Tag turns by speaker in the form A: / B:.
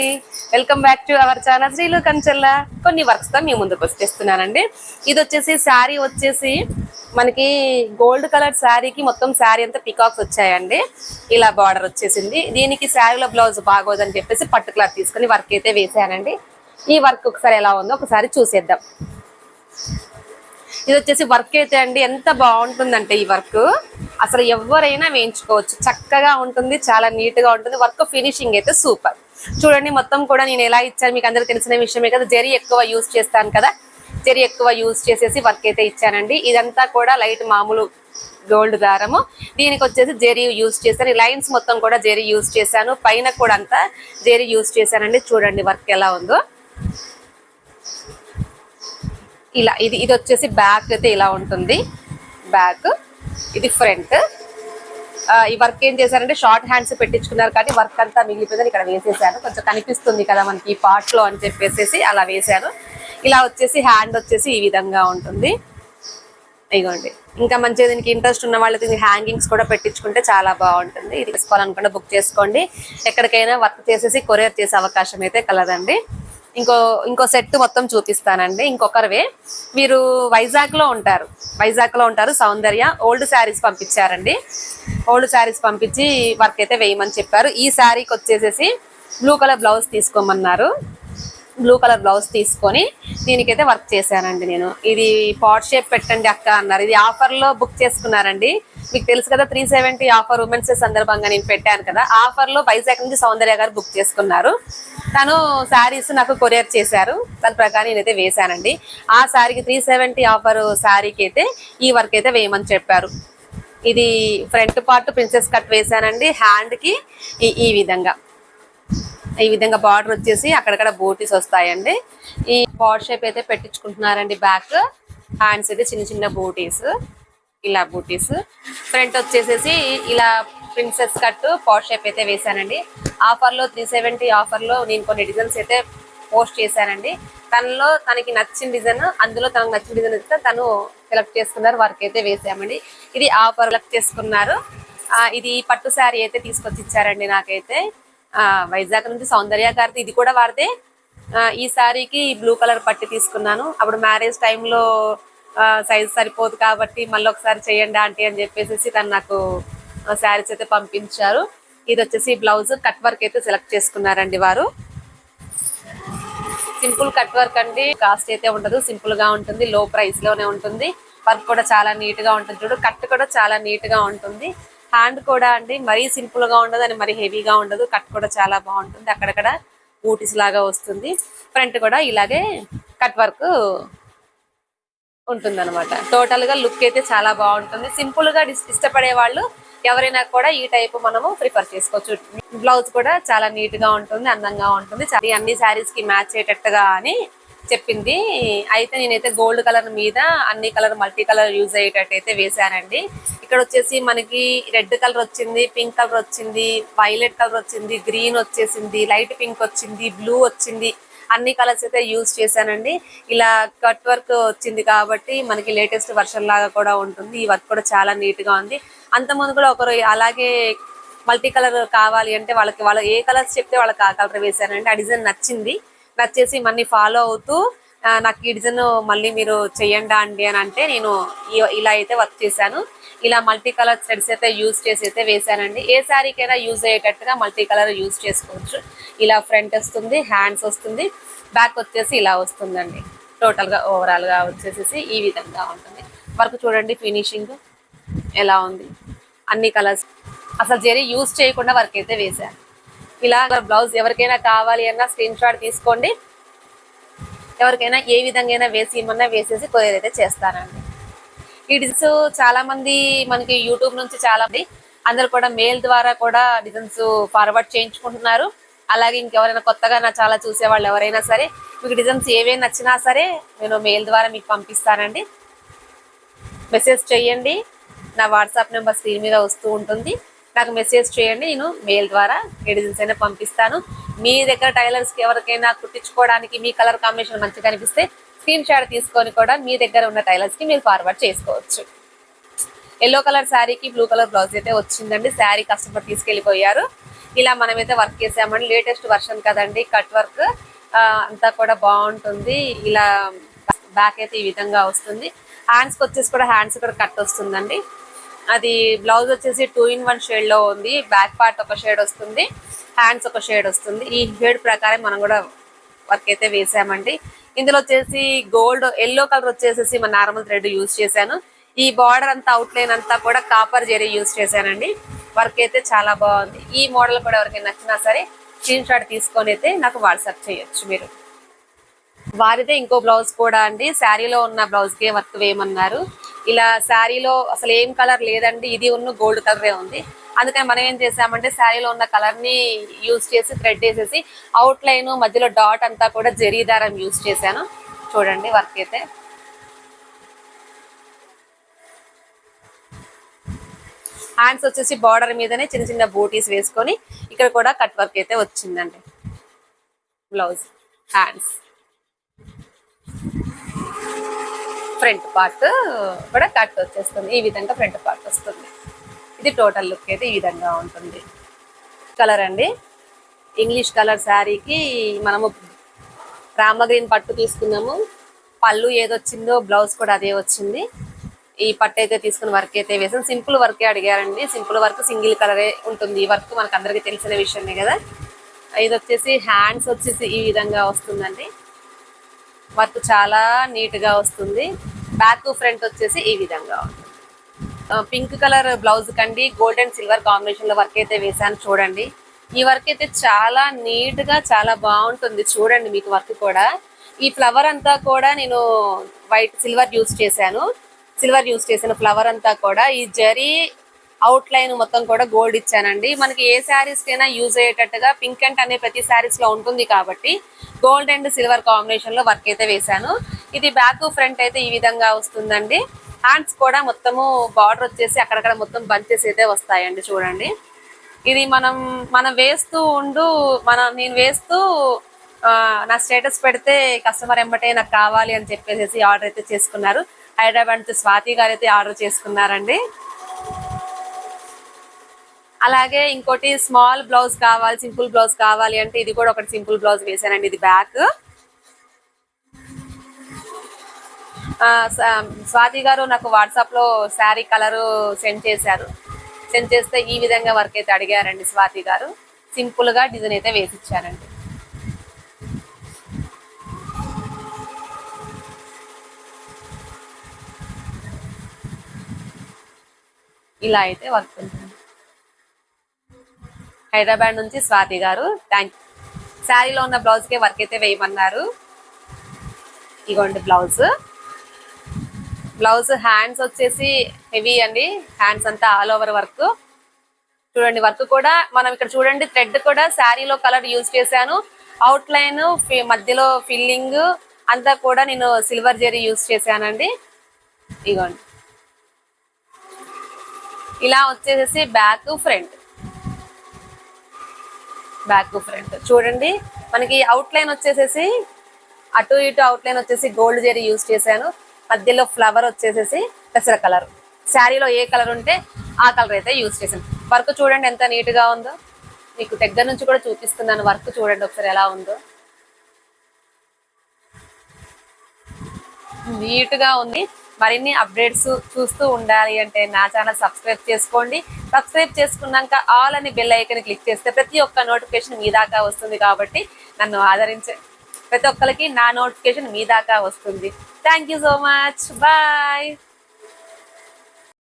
A: అండి. Welcome back to our channel Srilu Kanchella. కొన్ని వర్క్స్తో మీ ముందుకు వచ్చేస్తున్నానండి. ఇది వచ్చేసి శారీ వచ్చేసి మనకి గోల్డ్ కలర్ శారీకి మొత్తం శారీ అంతా పికాక్స్ వచ్చాయండి. ఇలా బార్డర్ వచ్చేసింది. దీనికి శారీలో బ్లౌజ్ బాగోదని చెప్పేసి పట్టు క్లాత్ తీసుకొని వర్క్ అయితే వేసానండి. ఈ వర్క్ ఒకసారి ఎలా ఉందో ఒకసారి చూసేద్దాం. ఇది వచ్చేసి వర్క్ అయితే అండి. ఎంత బాగుంటుందంటే ఈ వర్క్ అసలు ఎవరైనా వేయించుకోవచ్చు. చక్కగా ఉంటుంది. చాలా నీట్గా ఉంటుంది. వర్క్ ఫినిషింగ్ అయితే సూపర్ చూడండి మొత్తం కూడా నేను ఎలా ఇచ్చాను మీకు అందరూ తెలిసిన విషయమే కదా. జెరీ ఎక్కువ యూస్ చేస్తాను కదా. జరీ ఎక్కువ యూస్ చేసేసి వర్క్ అయితే ఇచ్చానండి. ఇదంతా కూడా లైట్ మామూలు గోల్డ్ దారము. దీనికి వచ్చేసి జెరీ యూస్ చేశాను. ఈ లైన్స్ మొత్తం కూడా జెరీ యూస్ చేశాను. పైన కూడా అంతా జెరీ యూస్ చేశానండి. చూడండి వర్క్ ఎలా ఉందో. ఇలా ఇది ఇది వచ్చేసి బ్యాక్ అయితే ఇలా ఉంటుంది. బ్యాక్ ఇది ఫ్రంట్ ఈ వర్క్ ఏం చేశారంటే షార్ట్ హ్యాండ్స్ పెట్టించుకున్నారు కానీ వర్క్ అంతా మిగిలిపోయిందని ఇక్కడ వేసేసాను కొంచెం కనిపిస్తుంది కదా మనకి ఈ పార్ట్లో అని చెప్పేసి అలా వేసాను ఇలా వచ్చేసి హ్యాండ్ వచ్చేసి ఈ విధంగా ఉంటుంది. ఇదిగోండి. ఇంకా మంచిగా దీనికి ఇంట్రెస్ట్ ఉన్న వాళ్ళకి దీనికి హ్యాంగింగ్స్ కూడా పెట్టించుకుంటే చాలా బాగుంటుంది. ఇది తీసుకోవాలనుకుంటే బుక్ చేసుకోండి. ఎక్కడికైనా వర్క్ చేసేసి కొరియర్ చేసే అవకాశం అయితే కలదండి. ఇంకో ఇంకో సెట్ మొత్తం చూపిస్తానండి. ఇంకొకరివే. వీరు వైజాగ్లో ఉంటారు. వైజాగ్లో ఉంటారు సౌందర్య. ఓల్డ్ శారీస్ పంపించారండి. ఓల్డ్ శారీస్ పంపించి వర్క్ అయితే వేయమని చెప్పారు. ఈ శారీకి వచ్చేసేసి బ్లూ కలర్ బ్లౌజ్ తీసుకోమన్నారు. బ్లూ కలర్ బ్లౌజ్ తీసుకొని దీనికైతే వర్క్ చేశానండి నేను. ఇది పాట్ షేప్ పెట్టండి అక్క అన్నారు. ఇది ఆఫర్లో బుక్ చేసుకున్నారండి. మీకు తెలుసు కదా three seventy offer women's day సందర్భంగా నేను పెట్టాను కదా. ఆఫర్లో వైజాగ్ నుంచి సౌందర్య గారు బుక్ చేసుకున్నారు. తను శారీస్ నాకు కొరియర్ చేశారు. దాని ప్రకారం నేనైతే వేశానండి. ఆ శారీకి త్రీ సెవెంటీ ఆఫర్ శారీకి అయితే ఈ వర్క్ అయితే వేయమని చెప్పారు. ఇది ఫ్రంట్ పార్ట్ ప్రిన్సెస్ కట్ వేశానండి. హ్యాండ్కి ఈ విధంగా. ఈ విధంగా బార్డర్ వచ్చేసి అక్కడక్కడ బోటీస్ వస్తాయండి. ఈ బార్డర్ షేప్ అయితే పెట్టించుకుంటున్నారండి బ్యాక్. హ్యాండ్స్ అయితే చిన్న చిన్న బోటీస్. ఇలా బూటీస్. ఫ్రంట్ వచ్చేసేసి ఇలా ప్రిన్సెస్ కట్ పాట్ షేప్ అయితే వేసానండి ఆఫర్లో త్రీ సెవెంటీ ఆఫర్లో నేను కొన్ని డిజైన్స్ అయితే పోస్ట్ చేశానండి. తనలో తనకి నచ్చిన డిజైన్ అందులో తనకు నచ్చిన డిజైన్ అయితే తను సెలెక్ట్ చేసుకున్నారు వర్క్ అయితే వేసామండి. ఇది ఆఫర్ సెలెక్ట్ చేసుకున్నారు. ఇది పట్టు శారీ అయితే తీసుకొచ్చి ఇచ్చారండి నాకైతే. వైజాగ్ నుంచి సౌందర్య గారిది ఇది కూడా వాడితే ఈ సారీకి బ్లూ కలర్ పట్టి తీసుకున్నాను. అప్పుడు మ్యారేజ్ టైంలో సైజ్ సరిపోదు కాబట్టి మళ్ళీ ఒకసారి చేయండి ఆంటీ అని చెప్పేసి తను నాకు శారీస్ అయితే పంపించారు. ఇది వచ్చేసి బ్లౌజ్ కట్ వర్క్ అయితే సెలెక్ట్ చేసుకున్నారండి వారు. సింపుల్ కట్ వర్క్ అండి. కాస్ట్ అయితే ఉండదు సింపుల్గా ఉంటుంది లో ప్రైస్లోనే ఉంటుంది. వర్క్ కూడా చాలా నీట్గా ఉంటుంది. చూడు కట్ కూడా చాలా నీట్గా ఉంటుంది. హ్యాండ్ కూడా అండి. మరీ సింపుల్గా ఉండదు అని మరీ హెవీగా ఉండదు. కట్ కూడా చాలా బాగుంటుంది. అక్కడక్కడ బూటీస్ లాగా వస్తుంది. ఫ్రంట్ కూడా ఇలాగే కట్ వర్క్ ఉంటుంది అనమాట టోటల్గా లుక్ అయితే చాలా బాగుంటుంది. సింపుల్గా ఇష్టపడే వాళ్ళు ఎవరైనా కూడా ఈ టైప్ మనము ప్రిఫర్ చేసుకోవచ్చు. బ్లౌజ్ కూడా చాలా నీట్గా ఉంటుంది అందంగా ఉంటుంది. అన్ని శారీస్కి మ్యాచ్ అయ్యేటట్టుగా అని చెప్పింది. అయితే నేనైతే గోల్డ్ కలర్ మీద అన్ని కలర్ మల్టీ కలర్ యూజ్ అయ్యేటట్టు అయితే వేసానండి ఇక్కడ వచ్చేసి మనకి రెడ్ కలర్ వచ్చింది పింక్ కలర్ వచ్చింది వైలెట్ కలర్ వచ్చింది గ్రీన్ వచ్చేసింది లైట్ పింక్ వచ్చింది బ్లూ వచ్చింది. అన్ని కలర్స్ అయితే యూజ్ చేశానండి. ఇలా కట్ వర్క్ వచ్చింది కాబట్టి మనకి లేటెస్ట్ వర్షన్ లాగా కూడా ఉంటుంది. ఈ వర్క్ కూడా చాలా నీట్గా ఉంది. అంతకుముందు కూడా ఒకరు అలాగే మల్టీ కలర్ కావాలి అంటే వాళ్ళకి వాళ్ళ ఏ కలర్స్ చెప్తే వాళ్ళకి ఆ కలర్ వేసానండి ఆ డిజైన్ నచ్చింది. నచ్చేసి మళ్ళీ ఫాలో అవుతూ నాకు ఈ డిజైన్ మళ్ళీ మీరు చెయ్యండి అండి అని అంటే నేను ఇలా అయితే వర్క్ చేశాను. ఇలా మల్టీ కలర్ థ్రెడ్స్ అయితే యూజ్ చేసి అయితే వేసానండి ఏ శారీకైనా యూజ్ అయ్యేటట్టుగా మల్టీ కలర్ యూజ్ చేసుకోవచ్చు. ఇలా ఫ్రంట్ వస్తుంది హ్యాండ్స్ వస్తుంది బ్యాక్ వచ్చేసి ఇలా వస్తుందండి. టోటల్గా ఓవరాల్గా వచ్చేసేసి ఈ విధంగా ఉంటుంది. వర్క్ చూడండి ఫినిషింగ్ ఎలా ఉంది. అన్ని కలర్స్ అసలు జరీ యూజ్ చేయకుండా వర్క్ అయితే వేసాను ఇలా బ్లౌజ్ ఎవరికైనా కావాలి అన్నా స్క్రీన్ షాట్ తీసుకోండి. ఎవరికైనా ఏ విధంగా అయినా వేసి ఇమ్మన్నా వేసేసి కొరియర్ అయితే చేస్తానండి. ఈ డిజైన్స్ చాలా మంది మనకి యూట్యూబ్ నుంచి చాలా మంది అందరు కూడా మెయిల్ ద్వారా కూడా డిజైన్స్ ఫార్వర్డ్ చేయించుకుంటున్నారు. అలాగే ఇంకెవరైనా కొత్తగా నా చాలా చూసే వాళ్ళు ఎవరైనా సరే మీకు డిజైన్స్ ఏవైనా నచ్చినా సరే నేను మెయిల్ ద్వారా మీకు పంపిస్తానండి. మెసేజ్ చేయండి. నా వాట్సాప్ నెంబర్ స్క్రీన్ మీద వస్తూ ఉంటుంది. నాకు మెసేజ్ చేయండి నేను మెయిల్ ద్వారా ఏ డిజైన్స్ అయినా పంపిస్తాను. మీ దగ్గర టైలర్స్కి ఎవరికైనా కుట్టించుకోవడానికి మీ కలర్ కాంబినేషన్ మంచిగా అనిపిస్తే స్క్రీన్ షాట్ తీసుకొని కూడా మీ దగ్గర ఉన్న టైలర్స్కి మీరు ఫార్వర్డ్ చేసుకోవచ్చు. ఎల్లో కలర్ శారీకి బ్లూ కలర్ బ్లౌజ్ అయితే వచ్చిందండి. శారీ కస్టమర్ తీసుకెళ్ళిపోయారు. ఇలా మనమైతే వర్క్ చేసామండి. లేటెస్ట్ వర్షన్ కదండి కట్ వర్క్ అంతా కూడా బాగుంటుంది. ఇలా బ్యాక్ అయితే ఈ విధంగా వస్తుంది. హ్యాండ్స్కి వచ్చేసి కూడా హ్యాండ్స్ కూడా కట్ వస్తుందండి. అది బ్లౌజ్ వచ్చేసి టూ ఇన్ వన్ షేడ్లో ఉంది. బ్యాక్ పార్ట్ ఒక షేడ్ వస్తుంది. హ్యాండ్స్ ఒక షేడ్ వస్తుంది. ఈ షేడ్ ప్రకారం మనం కూడా వర్క్ అయితే వేసామండి. ఇందులో వచ్చేసి గోల్డ్ ఎల్లో కలర్ వచ్చేసేసి మన నార్మల్ థ్రెడ్ యూజ్ చేశాను. ఈ బార్డర్ అంతా అవుట్లైన్ అంతా కూడా కాపర్ జెరీ యూజ్ చేశానండి. వర్క్ అయితే చాలా బాగుంది. ఈ మోడల్ కూడా ఎవరికి నచ్చినా సరే స్క్రీన్ షాట్ తీసుకొని అయితే నాకు వాట్సాప్ చేయొచ్చు మీరు. వారిదే ఇంకో బ్లౌజ్ కూడా అండి. శారీలో ఉన్న బ్లౌజ్కే వర్క్ వేయమన్నారు. ఇలా శారీలో అసలు ఏం కలర్ లేదండి ఇది ఉన్న గోల్డ్ కలరే ఉంది. అందుకని మనం ఏం చేసామంటే శారీలో ఉన్న కలర్ని యూజ్ చేసి థ్రెడ్ వేసేసి అవుట్ లైన్ మధ్యలో డాట్ అంతా కూడా జరీ దారం యూజ్ చేశాను. చూడండి వర్క్ అయితే. హ్యాండ్స్ వచ్చేసి బార్డర్ మీదనే చిన్న చిన్న బూటీస్ వేసుకొని ఇక్కడ కూడా కట్ వర్క్ అయితే వచ్చిందండి. బ్లౌజ్ హ్యాండ్స్ ఫ్రంట్ పార్ట్ కూడా కట్ వచ్చేస్తుంది. ఈ విధంగా ఫ్రంట్ పార్ట్ వస్తుంది. ఇది టోటల్ లుక్ అయితే ఈ విధంగా ఉంటుంది. కలర్ అండి. ఇంగ్లీష్ కలర్ శారీకి మనము రామగ్రీన్ పట్టు తీసుకున్నాము. పళ్ళు ఏదొచ్చిందో బ్లౌజ్ కూడా అదే వచ్చింది. ఈ పట్టు అయితే తీసుకుని వర్క్ అయితే వేసాం. సింపుల్ వర్కే అడిగారండి. సింపుల్ వర్క్ సింగిల్ కలరే ఉంటుంది. ఈ వర్క్ మనకు అందరికీ తెలిసిన విషయమే కదా. ఇది వచ్చేసి హ్యాండ్స్ వచ్చేసి ఈ విధంగా వస్తుందండి. వర్క్ చాలా నీట్గా వస్తుంది. బ్యాక్ ఫ్రంట్ వచ్చేసి ఈ విధంగా ఉంటుంది. పింక్ కలర్ బ్లౌజ్ కండి గోల్డ్ అండ్ సిల్వర్ కాంబినేషన్లో వర్క్ అయితే వేసాను చూడండి. ఈ వర్క్ అయితే చాలా నీట్గా చాలా బాగుంటుంది. చూడండి మీకు వర్క్ కూడా. ఈ ఫ్లవర్ అంతా కూడా నేను వైట్ సిల్వర్ యూస్ చేశాను. సిల్వర్ యూస్ చేసిన ఫ్లవర్ అంతా కూడా ఈ జరీ అవుట్ లైన్ మొత్తం కూడా గోల్డ్ ఇచ్చానండి. మనకి ఏ శారీస్ కైనా యూజ్ అయ్యేటట్టుగా పింక్ అండ్ అనే ప్రతి శారీస్లో ఉంటుంది కాబట్టి గోల్డ్ అండ్ సిల్వర్ కాంబినేషన్లో వర్క్ అయితే వేశాను. ఇది బ్యాక్ ఫ్రంట్ అయితే ఈ విధంగా వస్తుందండి. హ్యాండ్స్ కూడా మొత్తము బార్డర్ వచ్చేసి అక్కడక్కడ మొత్తం బంచెస్ అయితే వస్తాయండి చూడండి. ఇది మనం మనం వేస్తూ ఉండు మనం నేను వేస్తూ నా స్టేటస్ పెడితే కస్టమర్ ఎంబటే నాకు కావాలి అని చెప్పేసి ఆర్డర్ అయితే చేసుకున్నారు. హైదరాబాద్ నుంచి స్వాతి గారు అయితే ఆర్డర్ చేసుకున్నారండి. అలాగే ఇంకోటి స్మాల్ బ్లౌజ్ కావాలి సింపుల్ బ్లౌజ్ కావాలి అంటే ఇది కూడా ఒకటి సింపుల్ బ్లౌజ్ వేసానండి ఇది బ్యాక్. స్వాతి గారు నాకు వాట్సాప్లో శారీ కలరు సెండ్ చేశారు. సెండ్ చేస్తే ఈ విధంగా వర్క్ అయితే అడిగారండి స్వాతి గారు. సింపుల్గా డిజైన్ అయితే వేసి ఇచ్చారండి. ఇలా అయితే వర్క్ ఉంది హైదరాబాద్ నుంచి స్వాతి గారు. థ్యాంక్ శారీలో ఉన్న బ్లౌజ్కే వర్క్ అయితే వేయమన్నారు. ఇగోండి బ్లౌజ్ బ్లౌజ్ హ్యాండ్స్ వచ్చేసి హెవీ అండి. హ్యాండ్స్ అంతా ఆల్ ఓవర్ వర్క్ చూడండి వర్క్ కూడా మనం ఇక్కడ చూడండి థ్రెడ్ కూడా శారీలో కలర్ యూజ్ చేశాను. అవుట్ లైన్ మధ్యలో ఫిల్లింగ్ అంతా కూడా నేను సిల్వర్ జెరీ యూజ్ చేశానండి. ఇగోండి. ఇలా వచ్చేసేసి బ్యాక్ ఫ్రంట్ బ్యాక్ ఫ్రంట్ చూడండి మనకి అవుట్ లైన్ వచ్చేసేసి అటు ఇటు అవుట్ లైన్ వచ్చేసి గోల్డ్ జరీ యూజ్ చేశాను. మధ్యలో ఫ్లవర్ వచ్చేసేసి పెసర కలర్ శారీలో ఏ కలర్ ఉంటే ఆ కలర్ అయితే యూజ్ చేశాను. వర్క్ చూడండి ఎంత నీట్గా ఉందో. మీకు దగ్గర నుంచి కూడా చూపిస్తున్నాను వర్క్ చూడండి ఒకసారి ఎలా ఉందో. నీట్గా ఉంది. మరిన్ని అప్డేట్స్ చూస్తూ ఉండాలి అంటే నా ఛానల్ సబ్స్క్రైబ్ చేసుకోండి. సబ్స్క్రైబ్ చేసుకున్నాక ఆల్ అని బెల్ ఐకన్ క్లిక్ చేస్తే ప్రతి ఒక్క నోటిఫికేషన్ మీ దాకా వస్తుంది కాబట్టి నన్ను ఆదరించే ప్రతి ఒక్కరికి నా నోటిఫికేషన్ మీ దాకా వస్తుంది. Thank you so much bye